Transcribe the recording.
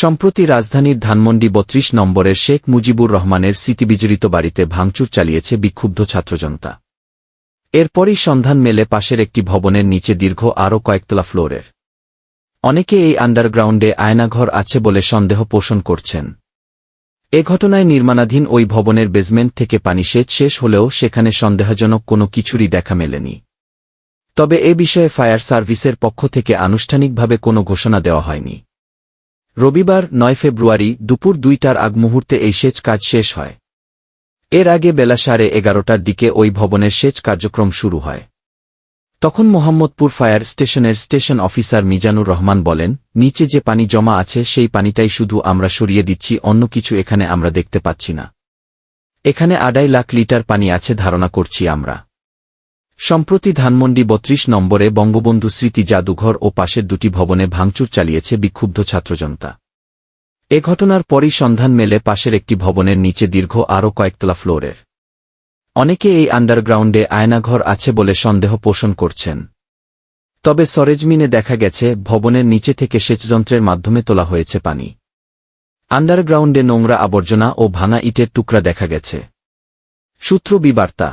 সম্প্রতি রাজধানীর ধানমন্ডি বত্রিশ নম্বরের শেখ মুজিবুর রহমানের স্মৃতিবিজড়িত বাড়িতে ভাঙচুর চালিয়েছে বিক্ষুব্ধ ছাত্রজনতা। এরপরই সন্ধান মেলে পাশের একটি ভবনের নিচে দীর্ঘ আরও কয়েকতলা ফ্লোরের। অনেকে এই আন্ডারগ্রাউন্ডে আয়নাঘর আছে বলে সন্দেহ পোষণ করছেন। এ ঘটনায় নির্মাণাধীন ওই ভবনের বেসমেন্ট থেকে পানি সেচ শেষ হলেও সেখানে সন্দেহজনক কোনো কিছুরই দেখা মেলেনি। তবে এ বিষয়ে ফায়ার সার্ভিসের পক্ষ থেকে আনুষ্ঠানিকভাবে কোনো ঘোষণা দেওয়া হয়নি। রবিবার নয় ফেব্রুয়ারি দুপুর দুইটার আগ মুহূর্তে এই সেচ কাজ শেষ হয়। এর আগে বেলা সাড়ে এগারোটার দিকে ওই ভবনের সেচ কার্যক্রম শুরু হয়। তখন মোহাম্মদপুর ফায়ার স্টেশনের স্টেশন অফিসার মিজানুর রহমান বলেন, নিচে যে পানি জমা আছে সেই পানিটাই শুধু আমরা সরিয়ে দিচ্ছি, অন্য কিছু এখানে আমরা দেখতে পাচ্ছি না। এখানে আড়াই লাখ লিটার পানি আছে ধারণা করছি আমরা। সম্প্রতি ধানমন্ডি বত্রিশ নম্বরে বঙ্গবন্ধু স্মৃতি জাদুঘর ও পাশের দুটি ভবনে ভাঙচুর চালিয়েছে বিক্ষুব্ধ ছাত্রজনতা এ ঘটনার পরই সন্ধান মেলে পাশের একটি ভবনের নিচে দীর্ঘ আরও কয়েকতলা ফ্লোরের। অনেকে এই আন্ডারগ্রাউন্ডে আয়নাঘর আছে বলে সন্দেহ পোষণ করছেন। তবে সরেজমিনে দেখা গেছে, ভবনের নিচে থেকে সেচযন্ত্রের মাধ্যমে তোলা হয়েছে পানি। আন্ডারগ্রাউন্ডে নোংরা আবর্জনা ও ভাঙা ইটের টুকরা দেখা গেছে। সূত্র বিবার্তা।